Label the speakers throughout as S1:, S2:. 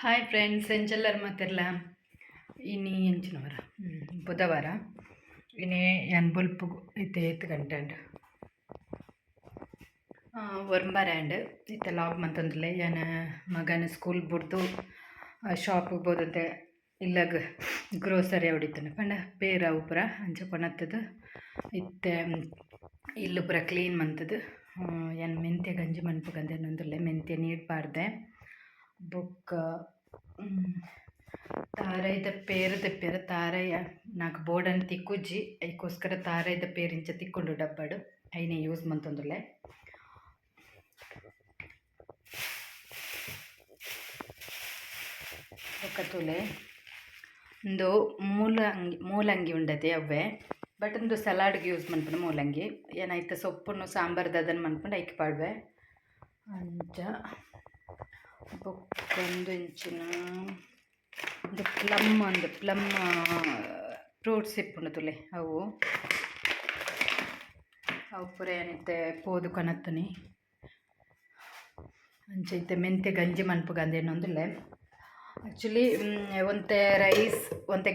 S1: Hi friends ಎಂಚೆಲ್ಲರು ಮಾತಿರಲ್ಲ ಇನ್ನಿ ಎಂಚಿನವರ ಬುಧವಾರ. ಇನ್ನೇ ಏನು ಬುಲ್ಪು ಇತ್ತೆ ಐತೆ ಗಂಟೆ ಉಂಡು ಆ್ಯಂಡ್ ಇತ್ತೆ ಲಾಗ್ ಮಂತಂದ್ಲೆ ಏನು ಮಗನ ಸ್ಕೂಲ್ ಬಿಡ್ದು ಶಾಪಿಗೆ ಬೋದಂತೆ ಇಲ್ಲಾಗ ಗ್ರೋಸರಿ ಹೊಡಿತಾನೆ. ಪಂಡ ಪೇರ ಉಪುರ, ಅಂಚ ಕೊನತ್ತದು ಇತ್ತೆ ಇಲ್ಲೊಬ್ಬರ ಕ್ಲೀನ್ ಮಂತದು. ಏನು ಮೆಂತ್ಯ ಗಂಜಿ ಮನ್ಪಗಂದೆ ಅನ್ನೊಂದುಲ್ಲೆ ಮೆಂತ್ಯ ನೀರು ಬೊಕ್ಕ ತಾರೈದ ಪೇರದ ಪೇರ ನಾಕ್ ಬೋರ್ಡನ್ ತಿಕ್ಕುಜ್ಜಿ, ಐಕೋಸ್ಕರ ತಾರೈದ ಪೇರಿಂಚ ತಿಕ್ಕೊಂಡು ಡಬ್ಬಡು, ಐನೆ ಯೂಸ್ ಮಂತೊಂದುಲ್ಲೆ. ಬೊಕ್ಕ ತುಲೆ ಒಂದು ಮೂಲಂಗಿ ಮೂಲಂಗಿ ಉಂಡದೆ ಅವೇ ಬಟ್ ಒಂದು ಸಲಾಡ್ಗೆ ಯೂಸ್ ಮನ್ಪುಂಡು ಮೂಲಂಗಿ. ಏನಾಯ್ತು ಸೊಪ್ಪನ್ನು ಸಾಂಬಾರ್ದು ಅದನ್ನು ಮಾಡ್ಕೊಂಡು ಐಕ್ ಪಾಡ್ವೆ. ಅಂಚ. ಬೊಕ್ಕೊಂದು ಇಂಚಿನ ಒಂದು ಪ್ಲಮ್ ಒಂದು ಪ್ಲಮ್ ಫ್ರೂಟ್ಸ್ ಇಪ್ಪುಂಡು ತುಲೆ, ಅವು. ಅವು ಪೂರ ಏನಿತ್ತೆ, ಪೋದು ಕಣತ್ತನಿ. ಅಂಚೈತೆ ಮೆಂತೆ ಗಂಜಿ ಮನ್ಪು ಮನ್ಪುಗಂದೇನೊಂದುಲ್ಲೆ ಆ್ಯಕ್ಚುಲಿ ಒಂತೆ ರೈಸ್ ಒಂತೆ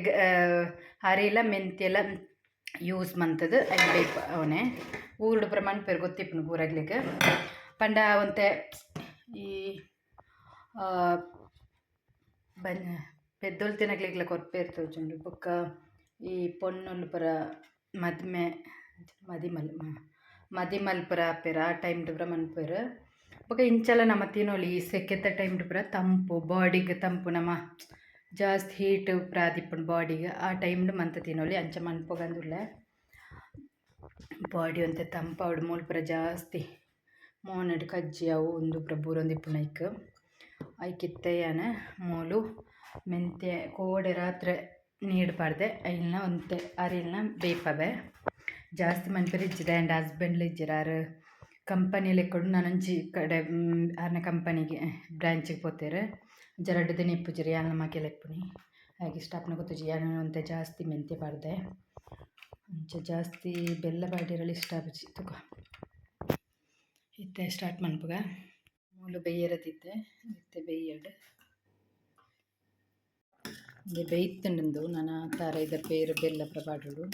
S1: ಹರಿಲ ಮೆಂತೆಲ್ಲ ಯೂಸ್ ಮಂತದು ಅಂಗಡಿ ಅವನೇ. ಊರುಡು ಪ್ರಮಾಣ ಪೇರು ಊರಾಗ್ಲಿಕ್ಕೆ ಪಂಡ ಒಂತೆ ಈ ಬನ್ ಪೆದ್ದೊಲು ತಿನ್ನಗ್ಲಿಗ್ಲ ಕೊರ್ಪೆ ತೋಜುಂಡು ಬೊಕ್ಕ ಈ ಪೊಣ್ಣುಲು ಪುರ ಮದ್ಮೆ, ಮದಿಮಲ್ ಮದಿಮಲ್ ಪುರ ಆಪೆರ ಆ ಟೈಮ್ ಪುರ ಮನ್ಪುವೆರ್ ಬೊಕ ಇಂಚಲ ನಮ ತಿನ್ನೋಲಿ ಈ ಸೆಕೆದ ಟೈಮ್ ಪುರ ತಂಪು, ಬಾಡಿಗೆ ತಂಪು ನಮ ಜಾಸ್ತಿ ಹೀಟ್ ಪ್ರಾದಿಪ್ಪುಂಡು ಬಾಡಿಗೆ. ಆ ಟೈಮ್ಡು ಮಂತ ತಿನ್ನೋಲಿ ಅಂಚ ಮನ್ಪೊಗಂದುಲ್ಲೆ ಬಾಡಿ ಒಂತೆ ತಂಪಾವಡು ಮೂಲ ಪುರ ಜಾಸ್ತಿ ಮೋನಡ್ ಕಜ್ಜಿ ಅವು ಉಂದು ಪುರ ಬೂರೊಂದಿಪ್ಪುನ ಐಕಿತ್ತೆಯನ ಮೂಲು ಮೆಂತ್ಯ ಕೋಡೆ ರಾತ್ರಿ ನೀಡಬಾರ್ದೆ ಐಲ್ನ ಒಂತೆ ಅರಿಲ್ನ ಬೇಪವೆ. ಜಾಸ್ತಿ ಮನ್ಪೆರ್ ಇಜ್ಜಿದೆ ಆ್ಯಂಡ್ ಹಸ್ಬೆಂಡ್ಲಿ ಇಜ್ಜಿರಾರು ಕಂಪನಿಯಲ್ಲಿ ಕೊಡು, ನಾನೊಂಜಿ ಕಡೆ ಆರ್ನ ಕಂಪನಿಗೆ ಬ್ರ್ಯಾಂಚಿಗೆ ಪೋತೇರು. ಜರಡ್ ದಿನ ಇಪ್ಪುಜಿರಿ ಯಾನ ಮಕ್ಕಳ ಇಪ್ಪುನಿ. ಹಾಗೆ ಸ್ಟಾಪ್ನ ಗೊತ್ತಿಜಿ ಯಾನ ಒಂತೆ ಜಾಸ್ತಿ ಮೆಂತ್ಯ ಬಾರ್ದೆ. ಅಂಚ ಜಾಸ್ತಿ ಬೆಲ್ಲ ಪಾಡಿರಲಿ ಇಷ್ಟ ಆಪುಜಿ. ತುಕ. ಇತ್ತೆ ಸ್ಟಾರ್ಟ್ ಮನ್ಪುಗ. ಮೂಲು ಬೆಯ್ಯರದಿದ್ದೆ ಇತ್ತೆ ಬೆಯ್ಯಡ್ ಇಂಗೆ ಬೇಯ್ತುಂಡು ನಾನು ತಾರ ಇದ ಪೇರು ಬೆಲ್ಲ ಪ್ರಪಾಡುಡು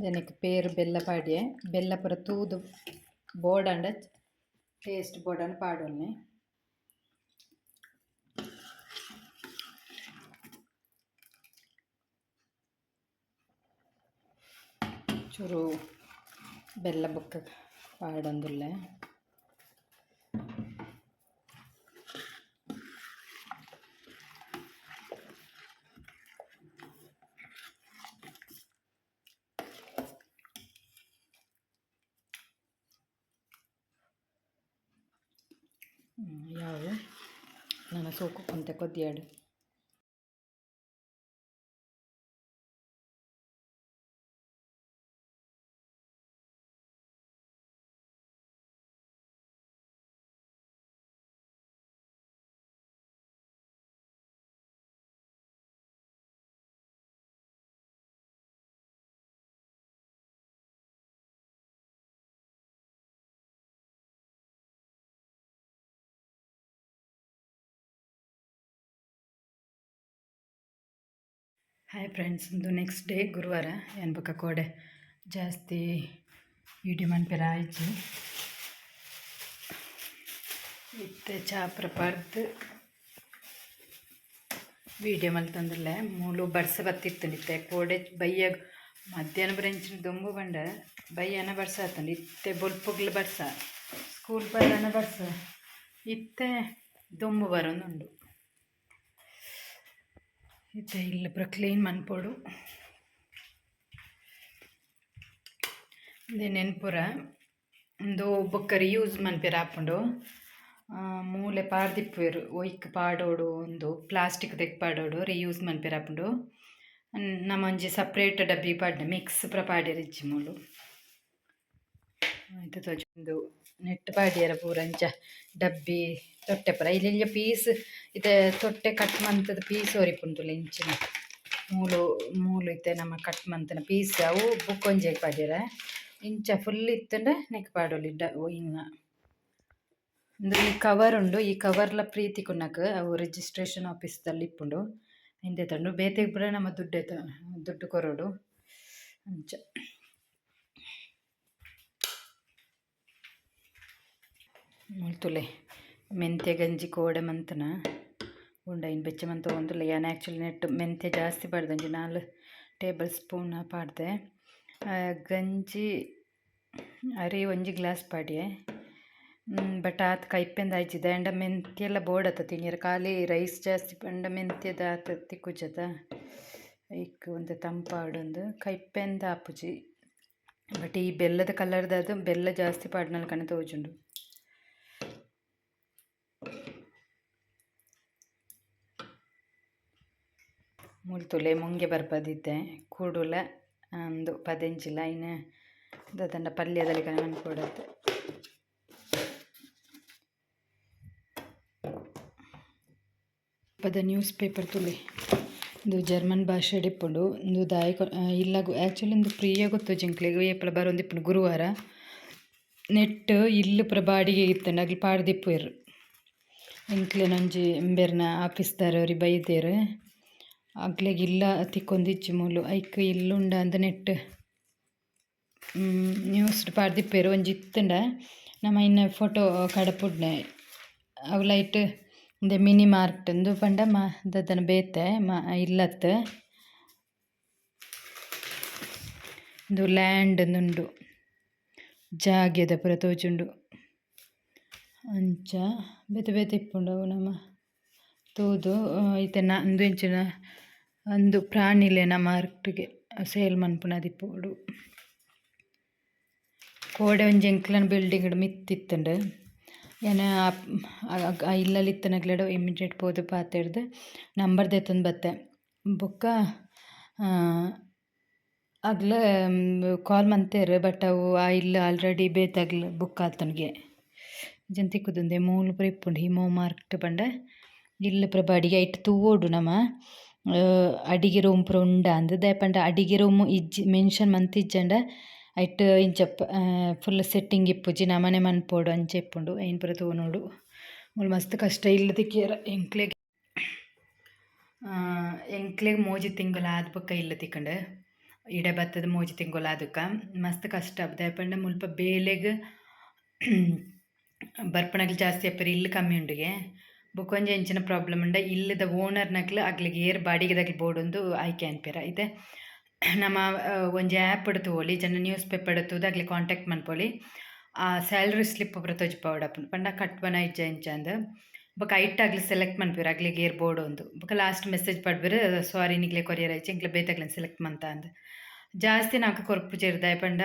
S1: ದೆನಕ್ ಪೇರು ಬೆಲ್ಲ ಪಾಡ್ಯೆ. ಬೆಲ್ಲ ಪೂರ ತೂದು ಬೋಡಂಡ ಟೇಸ್ಟ್ ಬೋಡಂಡ ಪಾಡೊಲ್ನೆ ಚೂರು ಬೆಲ್ಲ ಬೊಕ್ಕ ಪಾಡೊಂದುಲ್ಲೆ ಯಾವ ನನ್ನ ಸೋಕು ಕೊಂತೆ ಕೊದ್ದಿಯಾಡು ಹಾಯ್ ಫ್ರೆಂಡ್ಸ್ ಒಂದು ನೆಕ್ಸ್ಟ್ ಡೇ ಗುರುವಾರ, ಏನು ಬೊಕ್ಕ ಕೋಡೆ? ಜಾಸ್ತಿ ವಿಡಿಯೋ ಮನ್ಪೆರ ಆಯ್ತು. ಇತ್ತೆ ಚಾಪ್ರ ಪರ್ದು ವಿಡಿಯೋ ಮಲ್ತಂದಿಲ್ಲ ಮೂಲು ಬರ್ಸ ಇತ್ತೆ ಕೋಡೆ ಬೈಯಾಗ ಮಧ್ಯಾಹ್ನ ಬ್ರೆಂಚಿನ ದೊಂಬು ಬಂಡ, ಬೈಯನ ಬರ್ಸ ಆತಂಡಿ ಇತ್ತೆ ಬೊಲ್ಪುಗ್ಲು ಬರ್ಸ. ಸ್ಕೂಲ್ ಬರನ ಬರ್ಸ. ಇತ್ತೆ ದೊಂಬು ಬರೋನುಂಡು ಇತ್ತೆ ಇಲ್ಲಿ ಪೂರ ಕ್ಲೀನ್ ಮನ್ಪೊಡು. ಅದೇ ನೆನ್ಪುರ. ಒಂದು ಬೊಕ್ಕರಿ ಯೂಸ್ ಮನ್ಪಿರ ಆಪುಂಡು. ಮೂಲೆ ಪಾಡ್ದಿಪ್ಪುವೆರು ಒಯ್ಕ್ ಪಾಡೋಡು, ಒಂದು ಪ್ಲಾಸ್ಟಿಕ್ ತೆಗ್ ಪಾಡೋಡು, ರಿಯೂಸ್ ಮನ್ಪಿರ ಆಪುಂಡು. ನಮ್ಮ ಒಂಜಿ ಸಪ್ರೇಟ್ ಡಬ್ಬಿ ಪಾಡ್ಡೆ ಮಿಕ್ಸ್ ಪೂರ ಪಾಡ್ಯರ ಇಜ್ಜಿ ಮೂಲು. ಆಯ್ತು ತೋಜೊಂದು ನೆಟ್ ಪಾಡ್ಯರ ಪೂರ ಪೂರಂಚ ಡಬ್ಬಿ, ತೊಟ್ಟೆ ಪರ. ಇಲ್ಲಿ ಪೀಸ್, ಇದೆ ತೊಟ್ಟೆ ಕಟ್ ಮಂತದ ಪೀಸ್ ಒರಿಪುಂಡುಲ ಇಂಚಿನ. ಮೂಲು ಮೂಲು ಇತ್ತೆ ನಮ್ಮ ಕಟ್ ಮಂತನ ಪೀಸ್ ಅವು ಬುಕ್ಕೊಂಜೆ ಪಾಡ್ಯರ ಇಂಚ ಫುಲ್ ಇತ್ತಂಡ ನೆಕ್ ಪಾಡೋಲಿ ಡ ಇನ್ನ ಅಂದ್ರೆ ಈ ಕವರ್ ಉಂಡು, ಈ ಕವರ್ಲ ಪ್ರೀತಿ ಕೊನ್ನಕ್ ಅವು ರಿಜಿಸ್ಟ್ರೇಷನ್ ಆಫೀಸ್ದಲ್ಲಿ ಇಪ್ಪುಂಡು. ಹಿಂದೆ ತಂಡು ಬೇತೆ ಪುರ ನಮ್ಮ ದುಡ್ಡು ದುಡ್ಡು ಕೊರೋಡು. ಅಂಚ. ಮುಳ್ತುಲೆ ಮೆಂತ್ಯ ಗಂಜಿ ಕೋಡೆ ಮಂತನ ಉಂಡ ಇನ್ನು ಬೆಚ್ಚ ಮಂತ ಒಂದುಲ್ಲ ಯಾನ್ ಆ್ಯಕ್ಚುಲಿ ನೆಟ್ ಮೆಂತ್ಯ ಜಾಸ್ತಿ ಪಾಡ್ದಂಜಿ ನಾಲ್ ಟೇಬಲ್ ಸ್ಪೂನ್ ಪಾಡ್ದೆ ಗಂಜಿ ಅರಿ ಒಂಜಿ ಗ್ಲಾಸ್ ಪಾಡ್ಯೆ ಬಟ್ ಆತ ಕೈಪೆಂದ ಆಯ್ಚಿದ ಎಂಡ ಮೆಂತ್ಯೆಲ್ಲ ಆತ ತಿನ್ನಿರ ಖಾಲಿ ರೈಸ್ ಜಾಸ್ತಿ ಪಂಡ ಮೆಂತ್ಯದ ಆತ ತಿಕ್ಕುಜದ ಐಕ್ ಒಂದು ತಂಪಾಡೊಂದು ಕೈಪೆಂದ ಆಪುಜಿ ಬಟ್ ಈ ಬೆಲ್ಲದ ಕಲರ್ದಾದ ಬೆಲ್ಲ ಜಾಸ್ತಿ ಪಾಡ್ನಲ್ಲಿ ತೋಜುಂಡು ಮುಳ್ತುಲೆ ಮುಂಗೆ ಬರ್ಪದಿತ್ತೆ ಕೂಡುಲ ಒಂದು ಪದೆಂಚಿಲ ಇನ್ನು ದಂಡ ಪಲ್ಯದಲ್ಲಿ ಕಣ ಕೊಡುತ್ತೆ. ಪದ ನ್ಯೂಸ್ ಪೇಪರ್ ತುಲಿ. ಇದು ಜರ್ಮನ್ ಭಾಷೆ ಇಪ್ಪುಂಡು ಇಂದು ದಾಯಿ ಇಲ್ಲ ಆ್ಯಕ್ಚುಲಿ ಇಂದು ಫ್ರೀಯಾಗಿ ಗೊತ್ತು ಜಿಂಕ್ಲಿಗೆ. ಏಪಲ ಬರೋಂದಿಪ್ಪುಂಡು ಗುರುವಾರ ನೆಟ್ ಇಲ್ಲು ಪುರ ಬಾಡಿಗೆ ಇತ್ತಂಡು ಇರು ಪಾಡ್ದಿಪ್ಪುವೆರ್ ಎಂಕ್ಲೆನೊಂಜಿ ಎಂಬೆರ್ನ ಆಫೀಸ್ದಾರವ್ರಿಗೆ ಬೈದೇರು. ಇಲ್ಲ ತಿಕ್ಕೊಂದಿಜ್ಜಿ ಮೂಲು ಐಕ್ ಇಲ್ಲುಂಡ ಅಂದ ನೆಟ್ ನ್ಯೂಸ್ ಪಾಡ್ದಿಪ್ಪೇರು ಒಂಜಿ ಇತ್ತುಂಡ ನಮ್ಮ ಇನ್ನ ಫೋಟೋ ಕಡಪುಡ್ನೆ. ಅವಲೈಟ್ ಇಂದೆ ಮಿನಿ ಮಾರ್ಟ್ ಉಂದು ಪಂಡ ಮಾ ದನ ಬೇತೆ, ಮಾ ಇಲ್ಲತ್ ಇಂದು ಲ್ಯಾಂಡ್ ಉಂಡು ಜಾಗ್ಯದ ಪುರ ತೋಜುಂಡು. ಅಂಚ, ಬೇತೆ ಬೇತೆ ಇಪ್ಪುಂಡು ಅವು ನಮ್ಮ ತೂದು, ಐತೆ ನ ಇಂದು ಇಂಚಿನ ಅಂದು ಪ್ರಾಣಿಲೆನ ಮಾರ್ಕ್ಟ್ಗೆ ಸೇಲ್ ಮನ್ಪುನದಿಪ್ಪುಡು ಕೋಡೆ ಒಂಜಿ ಎಂಕ್ಲನ ಬಿಲ್ಡಿಂಗ್ ಮಿತ್ತಿತ್ತುಂಡು. ಏನ ಇಲ್ಲಲ್ಲಿ ಇತ್ತನಗ್ಲಡ ಇಮಿಡಿಯೇಟ್ ಪೋದು ಪಾತೆರ್ದು ನಂಬರ್ ದೆತ್ತೊಂದು ಬತ್ತೆ. ಬೊಕ್ಕ ಅಗ್ಲ ಕಾಲ್ ಮಂತೆರ್ ಬಟ್ ಅವು ಆ ಇಲ್ಲ ಆಲ್ರೆಡಿ ಬೇತಾಗ್ಲ ಬುಕ್ ಆತನಿಗೆ. ಜಂತಿ ಕುದಂದೆ ಮೂಲು ಪೂರ ಇಪ್ಪುಂಡು ಹಿಮೋ ಮಾರ್ಕೆಟ್ ಪಂಡ. ಇಲ್ಲ ಪ್ರಭಾ ಬಾಡಿಗೆ ಐಟ್ ತೂವೋಡು ನಮ. ಅಡಿಗೆ ರೂಮ್ ಪೂರ ಅಂದ್ ದಾಯೆ ಅಡಿಗೆ ರೂಮ್ ಇಜ್ಜಿ ಮೆನ್ಷನ್ ಮಂತಿಜ್ಜಂಡ ಐಟ್ ಇಂಚ ಫುಲ್ ಸೆಟ್ಟಿಂಗ್ ಇಪ್ಪುಜಿ ನಮನೆ ಮನ್ಪೊಡು ಅಂಚ ಇಪ್ಪುಂಡು. ಐನ್ ಪೂರ ತೋನೋಡು ಮೂಲು ಮಸ್ತ್ ಕಷ್ಟ ಇಲ್ಲ ತಿಕ್ಕೆರ್ ಎಂಕ್ಲೆಗ್. ಎಂಕ್ಲೆಗ್ ಮೋಜಿ ತಿಂಗಳು ಆದ ಬೊಕ್ಕ ಇಲ್ಲ ತಿಕ್ಕಂಡು ಇಡೆ ಬತ್ತದ ಮೋಜಿ ತಿಂಗಳು ಆದಕ್ಕ ಮಸ್ತ್ ಕಷ್ಟ ದಾಯೆ ಪಂಡ ಮುಲ್ಪ ಬೇಲೆಗ್, ಬರ್ಪಣಗಳು ಜಾಸ್ತಿ ಅಪ್ಪರಿ ಇಲ್ಲಿ ಕಮ್ಮಿ ಉಂಡುಗೆ. ಬೊಕೊಂಜಿ ಇಂಚಿನ ಪ್ರಾಬ್ಲಮ್ ಉಂಡ. ಇಲ್ಲದ ಓನರ್ನಕ್ಲು ಅಗ್ಲಿಗೆ ಏರ್ ಬಾಡಿಗೆದಾಗ್ಲಿ ಬೋಡೊಂದು ಆಯ್ಕೆ ಅನ್ಪೇರ ಐತೆ? ನಮ್ಮ ಒಂಜಿ ಆ್ಯಪ್ ತೂವೊಲಿ ಜನ ನ್ಯೂಸ್ ಪೇಪರ್ ತೂದಾಗ್ಲಿ ಕಾಂಟ್ಯಾಕ್ಟ್ ಮನ್ಪೊಲಿ. ಆ ಸ್ಯಾಲ್ರಿ ಸ್ಲಿಪ್ ಪೂರ ತೋಜ್ಪಾವಡಪ್ಪುಂಡು ಪಂಡ ಕಟ್ಪನ ಇಜ್ಜ ಅಂದ್. ಬೊಕ ಐಟ್ ಆಗ್ಲಿ ಸೆಲೆಕ್ಟ್ ಮನ್ಪುವೆರ್, ಅಗ್ಲಿಗೆ ಏರ್ ಬೋರ್ಡ್ ಒಂದು. ಬೊಕ ಲಾಸ್ಟ್ ಮೆಸೇಜ್ ಪಡ್ಬೆರ್ ಸಾರಿ ನಿಗ್ಲೆ ಕೊರಿಯರ್ ಐಚಿ ಇಂಗ್ಲೇ ಬೇತಾಗ್ಲಿ ಸೆಲೆಕ್ಟ್ ಮಂತ ಅಂದ್. ಜಾಸ್ತಿ ನಾಲ್ಕು ಕೊರ್ಪುಜೆರ್ ಪಂಡ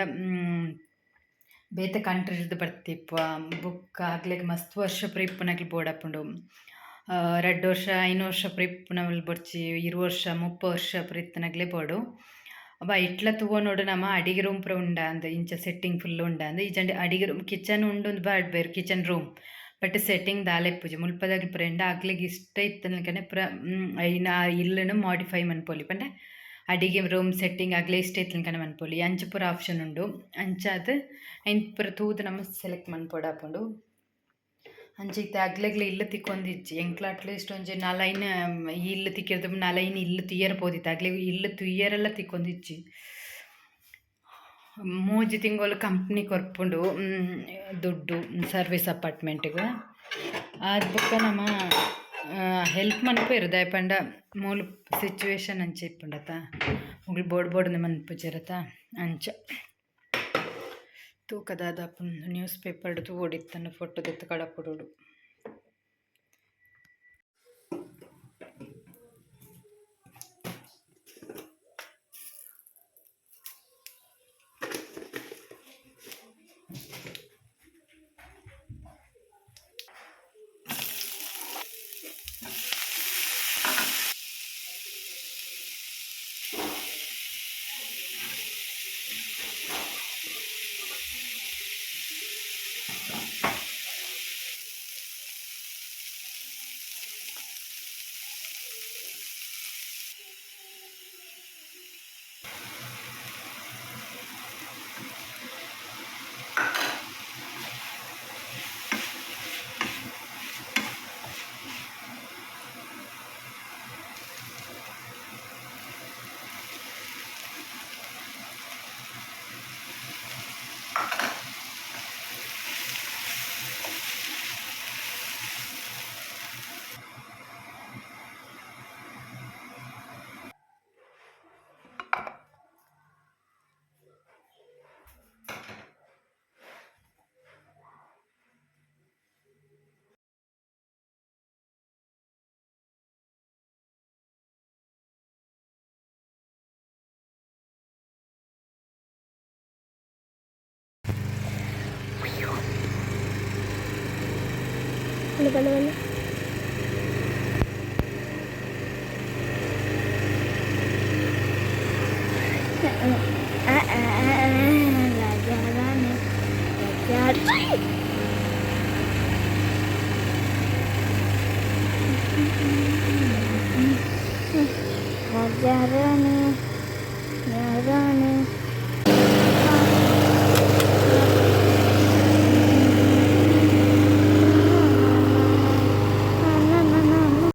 S1: ಬೇತೆ ಕಂಟ್ರಿಡ್ದು ಬರ್ತಿಪ್ಪ ಬುಕ್ ಆಗ್ಲಿಕ್ಕೆ ಮಸ್ತ್ ವರ್ಷ ಪ್ರಿಪ್ಪನಾಗ್ಲಿ ಆಪುಂಡು ರಡ್ಡ್ ವರ್ಷ, ಐನು ವರ್ಷ ಪ್ರಿಪ್ಪನಲ್ಲಿ ಬರ್ಚಿ, ಇರು ವರ್ಷ, ಮುಪ್ಪ ವರ್ಷ ಪ್ರಿತ್ತನಾಗ್ಲೇ ಬೋಡು ಬೋರ್ಡು ಇಟ್ಲ ಇಟ್ಲ ತೂವೊನೋಡು ನಮ್ಮ ಅಡಿಗೆ ರೂಮ್ ಪೂರ ಉಂಡ ಅಂದ್, ಇಂಚ ಸೆಟ್ಟಿಂಗ್ ಫುಲ್ ಉಂಡ ಅಂದ. ಈಜಂಡೆ ಅಡಿಗೆ ರೂಮ್ ಕಿಚನ್ ಉಂಡು ಬಾಡ್ ಬೇರು ಕಿಚನ್ ರೂಮ್ ಬಟ್ ಸೆಟ್ಟಿಂಗ್ ದಾಲೆಪ್ಪುಜಿ ಮುಲ್ಪದಾಗಿ ಪೂರ ಎಂಡ ಆಗ್ಲಿಗೆ ಇಷ್ಟ ಇತ್ತನಕನೆ ಪೂರ ಐನ, ಇಲ್ಲನು ಮಾಡಿಫೈ ಮನ್ಪೊಲಿ ಪಂಡ. ಅಡಿಗೆ ರೂಮ್ ಸೆಟ್ಟಿಂಗ್ ಆಗ್ಲೇ, ಇಷ್ಟ ಇತ್ತನಕನೆ ಮನ್ಪೊಲಿ. ಅಂಚ ಪೂರ ಆಪ್ಷನ್ ಉಂಡು ಅಂಚಾದ್ ಐನ್ ಪೂರ ತೂದು ನಮ ಸೆಲೆಕ್ಟ್ ಮನ್ಪೊಡಾಪುಂಡು ಅಂಚಿತ್ತೆ ಅಗ್ಲೆಗ್ಲ ಇಲ್ಲು ತಿಕ್ಕೊಂದಿಜ್ಜಿ. ಎಂಕ್ಲ ಅಟ್ಲೀಸ್ಟ್ ಒಂಜಿ ಲೈನ್ ಇಲ್ಲು ತಿಕ್ಕಿರ್ದು ನಲೈನ್ ಇಲ್ಲು ತುಯ್ಯರ ಪೋದಿತ್ತು. ಅಗ್ಲೆ ಇಲ್ಲು ತುಯ್ಯರೆಲ್ಲ ತಿಕ್ಕೊಂದಿಜ್ಜಿ. ಮೂಜಿ ತಿಂಗಳು ಕಂಪ್ನಿ ಕೊರ್ಪುಂಡು. ದುಡ್ಡು ಸರ್ವಿಸ್ ಅಪಾರ್ಟ್ಮೆಂಟ್ಗೆ ಆದ ಬುಕ್ಕ ನಮ್ಮ ಹೆಲ್ಪ್ ಮನ್ಪೇರು ಪಂಡ ಮೂಲು ಸಿಚುವೇಶನ್ ಅಂಚ ముగ్గులు బోర్డు ಬೋಡ್ ಬೋಡ್ ಮನ್ಪುಜರತ ಅಂಚ. ತೂಕದಾದ ನ್ಯೂಸ್ ಪೇಪರ್ದು ಓಡಿತ್ತನ್ನು ಫೋಟೋ ದೆತ್ತು
S2: بلا بلا Jarang.